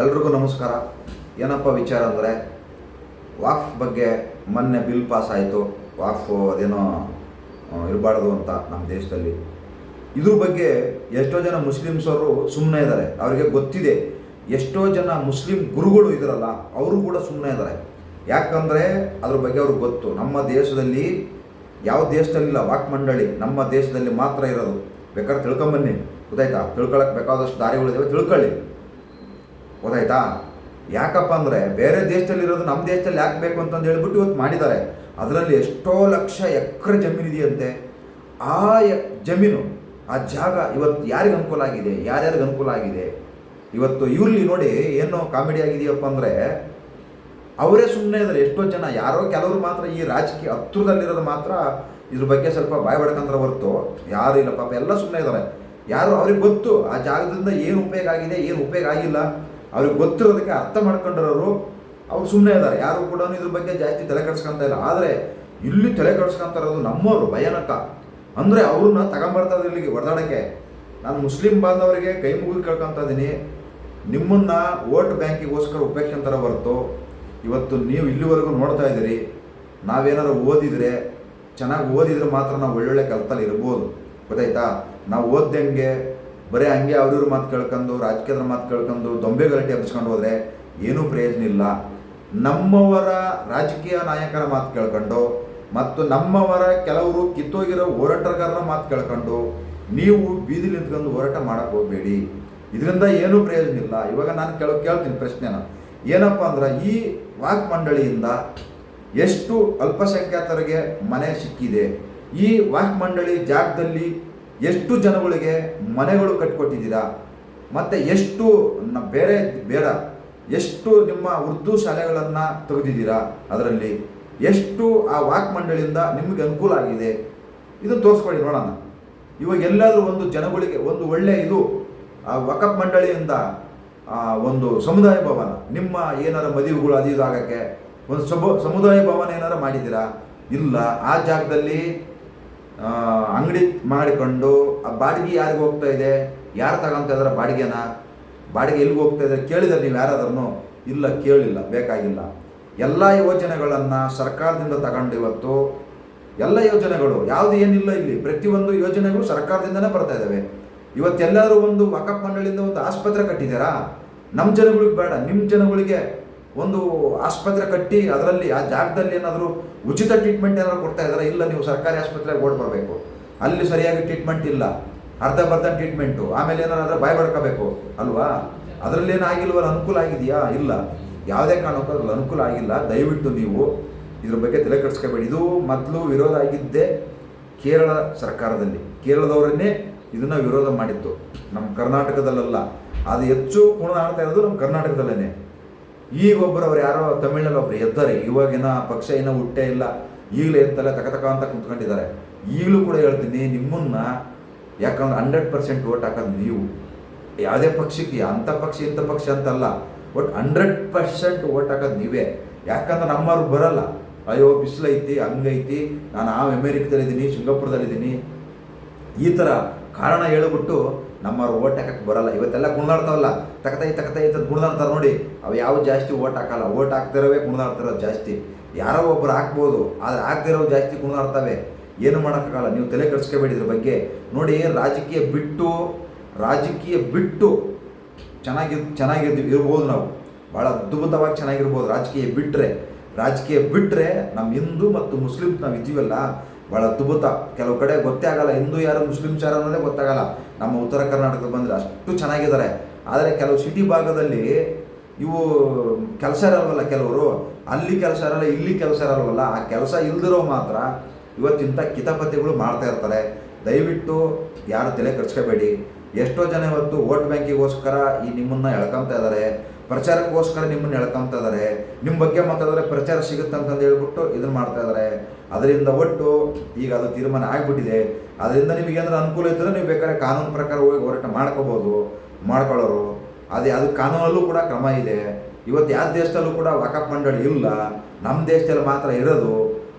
ಎಲ್ರಿಗೂ ನಮಸ್ಕಾರ. ಏನಪ್ಪ ವಿಚಾರ ಅಂದರೆ, ವಾಫ್ ಬಗ್ಗೆ ಮೊನ್ನೆ ಬಿಲ್ ಪಾಸ್ ಆಯಿತು. ವಾಫ್ ಅದೇನೋ ಇರಬಾರ್ದು ಅಂತ ನಮ್ಮ ದೇಶದಲ್ಲಿ. ಇದ್ರ ಬಗ್ಗೆ ಎಷ್ಟೋ ಜನ ಮುಸ್ಲಿಮ್ಸ್ ಅವರು ಸುಮ್ಮನೆ ಇದ್ದಾರೆ ಅವರಿಗೆ ಗೊತ್ತಿದೆ. ಎಷ್ಟೋ ಜನ ಮುಸ್ಲಿಂ ಗುರುಗಳು ಇದರಲ್ಲ, ಅವರು ಕೂಡ ಸುಮ್ಮನೆ ಇದ್ದಾರೆ ಯಾಕಂದರೆ ಅದ್ರ ಬಗ್ಗೆ ಅವ್ರಿಗೆ ಗೊತ್ತು. ನಮ್ಮ ದೇಶದಲ್ಲಿ, ಯಾವ ದೇಶದಲ್ಲಿಲ್ಲ ವಾಕ್ ಮಂಡಳಿ ನಮ್ಮ ದೇಶದಲ್ಲಿ ಮಾತ್ರ ಇರೋದು. ಬೇಕಾದ್ರೆ ತಿಳ್ಕೊಂಬನ್ನಿ ಗೊತ್ತಾಯ್ತಾ? ತಿಳ್ಕೊಳಕ್ಕೆ ಬೇಕಾದಷ್ಟು ದಾರಿಗಳಿದ್ದಾವೆ ತಿಳ್ಕೊಳ್ಳಿ. ಗೊತ್ತಾಯ್ತಾ? ಯಾಕಪ್ಪ ಅಂದರೆ ಬೇರೆ ದೇಶದಲ್ಲಿರೋದು ನಮ್ಮ ದೇಶದಲ್ಲಿ ಯಾಕೆ ಬೇಕು ಅಂತಂದು ಹೇಳ್ಬಿಟ್ಟು ಇವತ್ತು ಮಾಡಿದ್ದಾರೆ. ಅದರಲ್ಲಿ ಎಷ್ಟೋ ಲಕ್ಷ ಎಕರೆ ಜಮೀನು ಇದೆಯಂತೆ. ಆ ಜಮೀನು, ಆ ಜಾಗ ಇವತ್ತು ಯಾರಿಗೆ ಅನುಕೂಲ ಆಗಿದೆ? ಯಾರ್ಯಾರಿಗೆ ಅನುಕೂಲ ಆಗಿದೆ? ಇವತ್ತು ಇವ್ರಲ್ಲಿ ನೋಡಿ ಏನೋ ಕಾಮಿಡಿ ಆಗಿದೆಯಪ್ಪ ಅಂದರೆ ಅವರೇ ಸುಮ್ಮನೆ ಇದ್ದಾರೆ. ಎಷ್ಟೋ ಜನ, ಯಾರೋ ಕೆಲವರು ಮಾತ್ರ ಈ ರಾಜಕೀಯ ಹತ್ತಿರದಲ್ಲಿರೋದು ಮಾತ್ರ ಇದ್ರ ಬಗ್ಗೆ ಸ್ವಲ್ಪ ಬಾಯ್ ಬಡ್ಕಂದ್ರೆ ಹೊರತು. ಯಾರು ಇಲ್ಲ ಪಾಪ, ಎಲ್ಲ ಸುಮ್ಮನೆ ಇದ್ದಾರೆ. ಯಾರು ಅವ್ರಿಗೆ ಗೊತ್ತು, ಆ ಜಾಗದಿಂದ ಏನು ಉಪಯೋಗ ಆಗಿದೆ, ಏನು ಉಪಯೋಗ ಆಗಿಲ್ಲ. ಅವ್ರಿಗೆ ಗೊತ್ತಿರೋದಕ್ಕೆ ಅರ್ಥ ಮಾಡ್ಕೊಂಡಿರೋರು ಅವ್ರು ಸುಮ್ಮನೆ ಇದ್ದಾರೆ. ಯಾರು ಕೂಡ ಇದ್ರ ಬಗ್ಗೆ ಜಾಸ್ತಿ ತಲೆ ಕೆಡ್ಸ್ಕೊಂತ ಇಲ್ಲ. ಆದರೆ ಇಲ್ಲಿ ತಲೆ ಕೆಡ್ಸ್ಕೊಂತ ಇರೋದು ನಮ್ಮವರು, ಭಯಾನಕ. ಅಂದರೆ ಅವ್ರನ್ನ ತಗೊಂಬರ್ತಾರೆ ಇಲ್ಲಿಗೆ ಹೊಡೆದಾಡಕ್ಕೆ. ನಾನು ಮುಸ್ಲಿಂ ಬಾಂಧವರಿಗೆ ಕೈ ಮುಗಿದು ಕೇಳ್ಕೊತಾ ಇದ್ದೀನಿ. ನಿಮ್ಮನ್ನ ವೋಟ್ ಬ್ಯಾಂಕಿಗೋಸ್ಕರ ಉಪೇಕ್ಷಂತರ ಹೊರತು ಇವತ್ತು ನೀವು ಇಲ್ಲಿವರೆಗೂ ನೋಡ್ತಾ ಇದ್ದೀರಿ. ನಾವೇನಾದ್ರು ಓದಿದರೆ, ಚೆನ್ನಾಗಿ ಓದಿದ್ರೆ ಮಾತ್ರ ನಾವು ಒಳ್ಳೊಳ್ಳೆ ಕೆಲಸದಲ್ಲಿ ಇರ್ಬೋದು. ಗೊತ್ತಾಯ್ತಾ? ನಾವು ಓದ್ದಂಗೆ ಬರೀ ಹಂಗೆ ಅವ್ರಿವ್ರ ಮಾತು ಕೇಳ್ಕೊಂಡು ರಾಜಕೀಯದ ಮಾತು ಕೇಳ್ಕೊಂಡು ದೊಂಬೆ ಗಲಾಟೆ ಹಬ್ಬಿಸ್ಕೊಂಡು ಹೋದರೆ ಏನೂ ಪ್ರಯೋಜನ ಇಲ್ಲ. ನಮ್ಮವರ ರಾಜಕೀಯ ನಾಯಕರ ಮಾತು ಕೇಳ್ಕೊಂಡು ಮತ್ತು ನಮ್ಮವರ ಕೆಲವರು ಕಿತ್ತೋಗಿರೋ ಹೋರಾಟಗಾರರ ಮಾತು ಕೇಳ್ಕೊಂಡು ನೀವು ಬೀದಿಲಿ ನಿಂತ್ಕೊಂಡು ಹೋರಾಟ ಮಾಡಕ್ಕೆ ಹೋಗಬೇಡಿ. ಇದರಿಂದ ಏನೂ ಪ್ರಯೋಜನ ಇಲ್ಲ. ಇವಾಗ ನಾನು ಕೇಳೋ ಕೇಳ್ತೀನಿ ಪ್ರಶ್ನೆನ. ಏನಪ್ಪ ಅಂದ್ರೆ ಈ ವಾಕ್ ಮಂಡಳಿಯಿಂದ ಎಷ್ಟು ಅಲ್ಪಸಂಖ್ಯಾತರಿಗೆ ಮನೆ ಸಿಕ್ಕಿದೆ. ಈ ವಾಕ್ ಮಂಡಳಿ ಜಾಗದಲ್ಲಿ ಎಷ್ಟು ಜನಗಳಿಗೆ ಮನೆಗಳು ಕಟ್ಕೊಟ್ಟಿದ್ದೀರಾ? ಮತ್ತು ಎಷ್ಟು ಬೇರೆ ಬೇಡ ಎಷ್ಟು ನಿಮ್ಮ ಉರ್ದು ಶಾಲೆಗಳನ್ನು ತೆಗೆದಿದ್ದೀರಾ ಅದರಲ್ಲಿ? ಎಷ್ಟು ಆ ವಾಕ್ ಮಂಡಳಿಯಿಂದ ನಿಮಗೆ ಅನುಕೂಲ ಆಗಿದೆ? ಇದನ್ನು ತೋರಿಸ್ಕೊಳ್ಳಿ ನೋಡೋಣ. ಇವಾಗ ಎಲ್ಲಾದರೂ ಒಂದು ಜನಗಳಿಗೆ ಒಂದು ಒಳ್ಳೆಯ ಇದು ಆ ವಕಪ್ ಮಂಡಳಿಯಿಂದ ಆ, ಒಂದು ಸಮುದಾಯ ಭವನ ನಿಮ್ಮ ಏನಾರ ಮದುವೆಗಳು ಅದು ಇದು ಆಗಕ್ಕೆ ಒಂದು ಸಮುದಾಯ ಭವನ ಏನಾರ ಮಾಡಿದ್ದೀರಾ? ಇಲ್ಲ ಆ ಜಾಗದಲ್ಲಿ ಅಂಗಡಿ ಮಾಡಿಕೊಂಡು ಆ ಬಾಡಿಗೆ ಯಾರಿಗೆ ಹೋಗ್ತಾ ಇದೆ? ಯಾರು ತಗೊಂತ ಇದ್ದಾರೆ ಬಾಡಿಗೆನ? ಬಾಡಿಗೆ ಎಲ್ಲಿಗೆ ಹೋಗ್ತಾ ಇದೆ? ಕೇಳಿದ್ರೆ ನೀವು ಯಾರಾದ್ರೂ ಇಲ್ಲ, ಕೇಳಿಲ್ಲ, ಬೇಕಾಗಿಲ್ಲ. ಎಲ್ಲ ಯೋಜನೆಗಳನ್ನು ಸರ್ಕಾರದಿಂದ ತಗೊಂಡು ಇವತ್ತು ಎಲ್ಲ ಯೋಜನೆಗಳು, ಯಾವುದು ಏನಿಲ್ಲ ಇಲ್ಲಿ. ಪ್ರತಿಯೊಂದು ಯೋಜನೆಗಳು ಸರ್ಕಾರದಿಂದನೇ ಬರ್ತಾ ಇದ್ದಾವೆ ಇವತ್ತೆಲ್ಲರೂ ಒಂದು ವಕಪ್ ಮಂಡಳಿಯಿಂದ ಒಂದು ಆಸ್ಪತ್ರೆ ಕಟ್ಟಿದ್ದೀರಾ? ನಮ್ಮ ಜನಗಳಿಗೆ ಬೇಡ ನಿಮ್ಮ ಜನಗಳಿಗೆ ಒಂದು ಆಸ್ಪತ್ರೆ ಕಟ್ಟಿ ಅದರಲ್ಲಿ ಆ ಜಾಗದಲ್ಲಿ ಏನಾದರೂ ಉಚಿತ ಟ್ರೀಟ್ಮೆಂಟ್ ಏನಾದರೂ ಕೊಡ್ತಾ ಇದ್ದಾರೆ? ಇಲ್ಲ, ನೀವು ಸರ್ಕಾರಿ ಆಸ್ಪತ್ರೆಗೆ ಓಡ್ ಬರಬೇಕು. ಅಲ್ಲಿ ಸರಿಯಾಗಿ ಟ್ರೀಟ್ಮೆಂಟ್ ಇಲ್ಲ. ಅರ್ಧ ಬರ್ಧ ಟ್ರೀಟ್ಮೆಂಟು ಆಮೇಲೆ ಏನಾದರೂ ಬಾಯ್ ಬಡ್ಕೋಬೇಕು. ಅಲ್ವಾ? ಅದರಲ್ಲಿ ಏನಾಗಿಲ್ವಲ್ಲ ಅನುಕೂಲ ಆಗಿದೆಯಾ? ಇಲ್ಲ. ಯಾವುದೇ ಕಾರಣಕ್ಕೂ ಅದ್ರಲ್ಲಿ ಅನುಕೂಲ ಆಗಿಲ್ಲ. ದಯವಿಟ್ಟು ನೀವು ಇದ್ರ ಬಗ್ಗೆ ತಲೆ ಕೆಡಿಸ್ಕೋಬೇಡಿ. ಇದು ಮೊದಲು ವಿರೋಧ ಆಗಿದ್ದೇ ಕೇರಳ ಸರ್ಕಾರದಲ್ಲಿ. ಕೇರಳದವರನ್ನೇ ಇದನ್ನು ವಿರೋಧ ಮಾಡಿತ್ತು. ನಮ್ಮ ಕರ್ನಾಟಕದಲ್ಲೆಲ್ಲ. ಅದು ಹೆಚ್ಚು ಕುಣಿದಾಡ್ತಾ ಇರೋದು ನಮ್ಮ ಕರ್ನಾಟಕದಲ್ಲೇ ಈಗ ಒಬ್ಬರವ್ರು ಯಾರೋ ತಮಿಳ್ನಲ್ಲಿ ಒಬ್ರು ಎದ್ದಾರೆ. ಇವಾಗಿನ ಪಕ್ಷ ಏನೋ ಹುಟ್ಟೇ ಇಲ್ಲ. ಈಗಲೇ ತಕ ತಕ ಅಂತ ಕುಂತ್ಕೊಂಡಿದ್ದಾರೆ. ಈಗಲೂ ಕೂಡ ಹೇಳ್ತೀನಿ, ನಿಮ್ಮನ್ನ ಯಾಕಂದ್ರೆ ಹಂಡ್ರೆಡ್ ಪರ್ಸೆಂಟ್ ವೋಟ್ ಹಾಕೋದು ನೀವು. ಯಾವುದೇ ಪಕ್ಷಕ್ಕೆ, ಅಂಥ ಪಕ್ಷ, ಇಂಥ ಪಕ್ಷ ಅಂತಲ್ಲ. ಬಟ್ ಹಂಡ್ರೆಡ್ ಪರ್ಸೆಂಟ್ ವೋಟ್ ಹಾಕೋದು ನೀವೇ. ಯಾಕಂದ್ರೆ ನಮ್ಮವ್ರು ಬರಲ್ಲ. ಅಯ್ಯೋ, ಬಿಸಿಲೈತಿ, ಹಂಗೈತಿ. ನಾನು ಆ ಅಮೇರಿಕದಲ್ಲಿದ್ದೀನಿ, ಸಿಂಗಾಪುರದಲ್ಲಿದ್ದೀನಿ. ಈ ಥರ ಕಾರಣ ಹೇಳ್ಬಿಟ್ಟು ನಮ್ಮವ್ರು ಓಟ್ ಹಾಕಕ್ಕೆ ಬರಲ್ಲ. ಇವತ್ತೆಲ್ಲ ಕುಣಿದಾಡ್ತಾವಲ್ಲ ತಕತೈ ತಕತೈ ಅಂತ ಕುಣಿದಾಡ್ತಾರೆ ನೋಡಿ. ಅವು ಯಾವ ಜಾಸ್ತಿ ಓಟ್ ಹಾಕಲ್ಲ. ಓಟ್ ಹಾಕ್ತಿರೋವೇ ಕುಣಿದಾಡ್ತಿರೋದು ಜಾಸ್ತಿ. ಯಾರೋ ಒಬ್ಬರು ಹಾಕ್ಬೋದು, ಆದರೆ ಹಾಕ್ದಿರೋ ಜಾಸ್ತಿ ಕುಣಿದಾಡ್ತವೆ ಏನು ಮಾಡೋಕ್ಕಾಗಲ್ಲ. ನೀವು ತಲೆ ಕೆಡಿಸ್ಕೋಬೇಡಿ ಇದ್ರ ಬಗ್ಗೆ. ನೋಡಿ, ರಾಜಕೀಯ ಬಿಟ್ಟು ರಾಜಕೀಯ ಬಿಟ್ಟು ಚೆನ್ನಾಗಿ, ಚೆನ್ನಾಗಿರ್ತೀವಿ, ಇರ್ಬೋದು ನಾವು. ಭಾಳ ಅದ್ಭುತವಾಗಿ ಚೆನ್ನಾಗಿರ್ಬೋದು. ರಾಜಕೀಯ ಬಿಟ್ಟರೆ ರಾಜಕೀಯ ಬಿಟ್ಟರೆ ನಮ್ಮ ಹಿಂದೂ ಮತ್ತು ಮುಸ್ಲಿಮ್ಸ್ ನಾವು ಇದ್ದೀವಲ್ಲ ಭಾಳ ಅದ್ಭುತ. ಕೆಲವು ಕಡೆ ಗೊತ್ತೇ ಆಗಲ್ಲ, ಹಿಂದೂ ಯಾರು ಮುಸ್ಲಿಮ್ಸ್ ಯಾರು ಅನ್ನೋದೇ ಗೊತ್ತಾಗಲ್ಲ. ನಮ್ಮ ಉತ್ತರ ಕರ್ನಾಟಕದ ಬಂದರೆ ಅಷ್ಟು ಚೆನ್ನಾಗಿದ್ದಾರೆ. ಆದರೆ ಕೆಲವು ಸಿಟಿ ಭಾಗದಲ್ಲಿ ಇವು ಕೆಲಸ ಇರಲ್ವಲ್ಲ ಕೆಲವರು? ಅಲ್ಲಿ ಕೆಲಸ ಇರಲ್ಲ, ಇಲ್ಲಿ ಕೆಲಸ ಇರಲ್ವಲ್ಲ? ಆ ಕೆಲಸ ಇಲ್ದಿರೋ ಮಾತ್ರ ಇವತ್ತಿಂಥ ಕಿತಾಪತಿಗಳು ಮಾಡ್ತಾ ಇರ್ತಾರೆ. ದಯವಿಟ್ಟು ಯಾರು ತಲೆ ಕಟ್ಸ್ಕೋಬೇಡಿ ಎಷ್ಟೋ ಜನ ಇವತ್ತು ವೋಟ್ ಬ್ಯಾಂಕಿಗೋಸ್ಕರ ಈ ನಿಮ್ಮನ್ನ ಎಳ್ಕೊತಾ ಇದ್ದಾರೆ. ಪ್ರಚಾರಕ್ಕೋಸ್ಕರ ನಿಮ್ಮನ್ನು ಎಳ್ಕೊಂತ ಇದ್ದಾರೆ ನಿಮ್ಮ ಬಗ್ಗೆ ಮಾತಾಡಿದ್ರೆ ಪ್ರಚಾರ ಸಿಗುತ್ತೆ ಅಂತಂದು ಹೇಳ್ಬಿಟ್ಟು ಇದನ್ನ ಮಾಡ್ತಾ ಇದ್ದಾರೆ ಅದರಿಂದ ಒಟ್ಟು ಈಗ ಅದು ತೀರ್ಮಾನ ಆಗಿಬಿಟ್ಟಿದೆ. ಅದರಿಂದ ನಿಮಗೆ ಏನಾದ್ರು ಅನುಕೂಲ ಇದ್ದರೆ ನೀವು ಬೇಕಾದ್ರೆ ಕಾನೂನು ಪ್ರಕಾರ ಹೋಗಿ ಹೋರಾಟ ಮಾಡ್ಕೋಬೋದು, ಮಾಡ್ಕೊಳ್ಳೋರು. ಅದೇ ಅದು ಕಾನೂನಲ್ಲೂ ಕೂಡ ಕ್ರಮ ಇದೆ. ಇವತ್ತು ಯಾವ ದೇಶದಲ್ಲೂ ಕೂಡ ವಾಕಪ್ ಮಂಡಳಿ ಇಲ್ಲ. ನಮ್ಮ ದೇಶದಲ್ಲಿ ಮಾತ್ರ ಇರೋದು.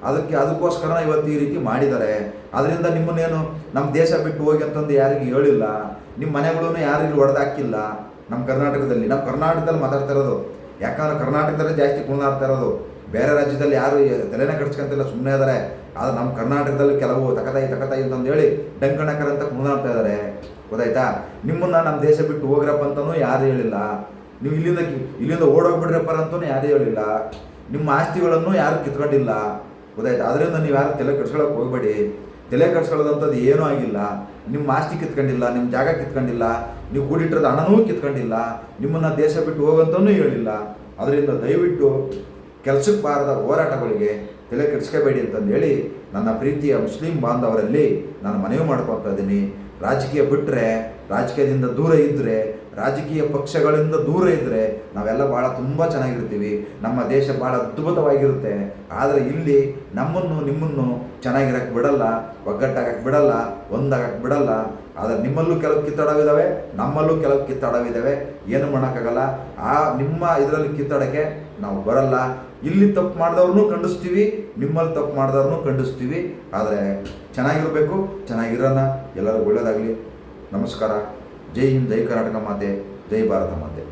ಅದಕ್ಕೆ ಅದಕ್ಕೋಸ್ಕರ ಇವತ್ತು ಈ ರೀತಿ ಮಾಡಿದ್ದಾರೆ. ಅದರಿಂದ ನಿಮ್ಮನ್ನೇನು ನಮ್ಮ ದೇಶ ಬಿಟ್ಟು ಹೋಗಿ ಅಂತಂದು ಯಾರಿಗೂ ಹೇಳಿಲ್ಲ. ನಿಮ್ಮ ಮನೆಗಳೂ ಯಾರಿಗೂ ಹೊಡೆದಾಕಿಲ್ಲ ನಮ್ಮ ಕರ್ನಾಟಕದಲ್ಲಿ ನಮ್ಮ ಕರ್ನಾಟಕದಲ್ಲಿ ಮಾತಾಡ್ತಾ ಇರೋದು. ಯಾಕಂದ್ರೆ ಕರ್ನಾಟಕದಲ್ಲೇ ಜಾಸ್ತಿ ಕುಣಿದಾಡ್ತಾ ಇರೋದು. ಬೇರೆ ರಾಜ್ಯದಲ್ಲಿ ಯಾರು ತಲೆನೇ ಕಟ್ಸ್ಕೊಂತಿಲ್ಲ ಸುಮ್ಮನೆ ಇದ್ದಾರೆ ಆದರೆ ನಮ್ಮ ಕರ್ನಾಟಕದಲ್ಲಿ ಕೆಲವು ತಕತಾಯಿ ತಕತಾಯಿ ಅಂತಂದೇಳಿ ಡಂಕಣಕರ್ ಅಂತ ಕುಣಿದಾಡ್ತಾ ಇದ್ದಾರೆ ಗೊತ್ತಾಯ್ತಾ? ನಿಮ್ಮನ್ನ ನಮ್ಮ ದೇಶ ಬಿಟ್ಟು ಹೋಗ್ರಪ್ಪ ಅಂತಲೂ ಯಾರು ಹೇಳಿಲ್ಲ. ನೀವು ಇಲ್ಲಿಂದ ಇಲ್ಲಿಂದ ಓಡೋಗ್ಬಿಡ್ರಪ್ಪ ಅಂತಲೂ ಯಾರು ಹೇಳಿಲ್ಲ. ನಿಮ್ಮ ಆಸ್ತಿಗಳನ್ನು ಯಾರು ಕಿತ್ಕೊಂಡಿಲ್ಲ. ಗೊತ್ತಾಯ್ತಾ? ಅದರಿಂದ ನೀವು ಯಾರು ತಲೆ ಕೆಡ್ಸ್ಕೊಳಕ್ಕೆ ಹೋಗ್ಬೇಡಿ. ತಲೆ ಕಟ್ಸ್ಕೊಳ್ಳೋದಂಥದ್ದು ಏನೂ ಆಗಿಲ್ಲ. ನಿಮ್ಮ ಆಸ್ತಿ ಕಿತ್ಕೊಂಡಿಲ್ಲ, ನಿಮ್ಮ ಜಾಗ ಕಿತ್ಕೊಂಡಿಲ್ಲ. ನೀವು ಕೂಡಿಟ್ಟಿರೋದು ಹಣನೂ ಕಿತ್ಕೊಂಡಿಲ್ಲ, ನಿಮ್ಮನ್ನು ದೇಶ ಬಿಟ್ಟು ಹೋಗಂತನೂ ಹೇಳಿಲ್ಲ. ಅದರಿಂದ ದಯವಿಟ್ಟು ಕೆಲಸಕ್ಕೆ ಬಾರದ ಹೋರಾಟಗಳಿಗೆ ತಲೆ ಕೆಡಿಸ್ಕೋಬೇಡಿ ಅಂತಂದು ಹೇಳಿ ನನ್ನ ಪ್ರೀತಿಯ ಮುಸ್ಲಿಂ ಬಾಂಧವರಲ್ಲಿ ನಾನು ಮನವಿ ಮಾಡ್ಕೊತಾ ಇದ್ದೀನಿ. ರಾಜಕೀಯ ಬಿಟ್ಟರೆ ರಾಜಕೀಯದಿಂದ ದೂರ ಇದ್ದರೆ ರಾಜಕೀಯ ಪಕ್ಷಗಳಿಂದ ದೂರ ಇದ್ದರೆ ನಾವೆಲ್ಲ ಭಾಳ ತುಂಬ ಚೆನ್ನಾಗಿರ್ತೀವಿ. ನಮ್ಮ ದೇಶ ಭಾಳ ಅದ್ಭುತವಾಗಿರುತ್ತೆ. ಆದರೆ ಇಲ್ಲಿ ನಮ್ಮನ್ನು ನಿಮ್ಮನ್ನು ಚೆನ್ನಾಗಿರಕ್ಕೆ ಬಿಡಲ್ಲ ಒಗ್ಗಟ್ಟಾಗಕ್ಕೆ ಬಿಡಲ್ಲ ಒಂದಾಗಕ್ಕೆ ಬಿಡಲ್ಲ. ಆದರೆ ನಿಮ್ಮಲ್ಲೂ ಕೆಲವು ಕಿತ್ತಾಡವಿದ್ದಾವೆ ನಮ್ಮಲ್ಲೂ ಕೆಲವು ಕಿತ್ತಾಡವಿದ್ದಾವೆ ಏನು ಮಾಡೋಕ್ಕಾಗಲ್ಲ. ಆ ನಿಮ್ಮ ಇದರಲ್ಲಿ ಕಿತ್ತಾಡೋಕ್ಕೆ ನಾವು ಬರಲ್ಲ. ಇಲ್ಲಿ ತಪ್ಪು ಮಾಡಿದವ್ರನ್ನೂ ಖಂಡಿಸ್ತೀವಿ, ನಿಮ್ಮಲ್ಲಿ ತಪ್ಪು ಮಾಡಿದವ್ರನ್ನೂ ಖಂಡಿಸ್ತೀವಿ. ಆದರೆ ಚೆನ್ನಾಗಿರಬೇಕು ಚೆನ್ನಾಗಿರೋಣ ಎಲ್ಲರೂ ಒಳ್ಳೆಯದಾಗಲಿ ನಮಸ್ಕಾರ. ಜೈ ಹಿಂದ್, ಜೈ ಕರ್ನಾಟಕ ಮಾತೆ, ಜೈ ಭಾರತ ಮಾತೆ.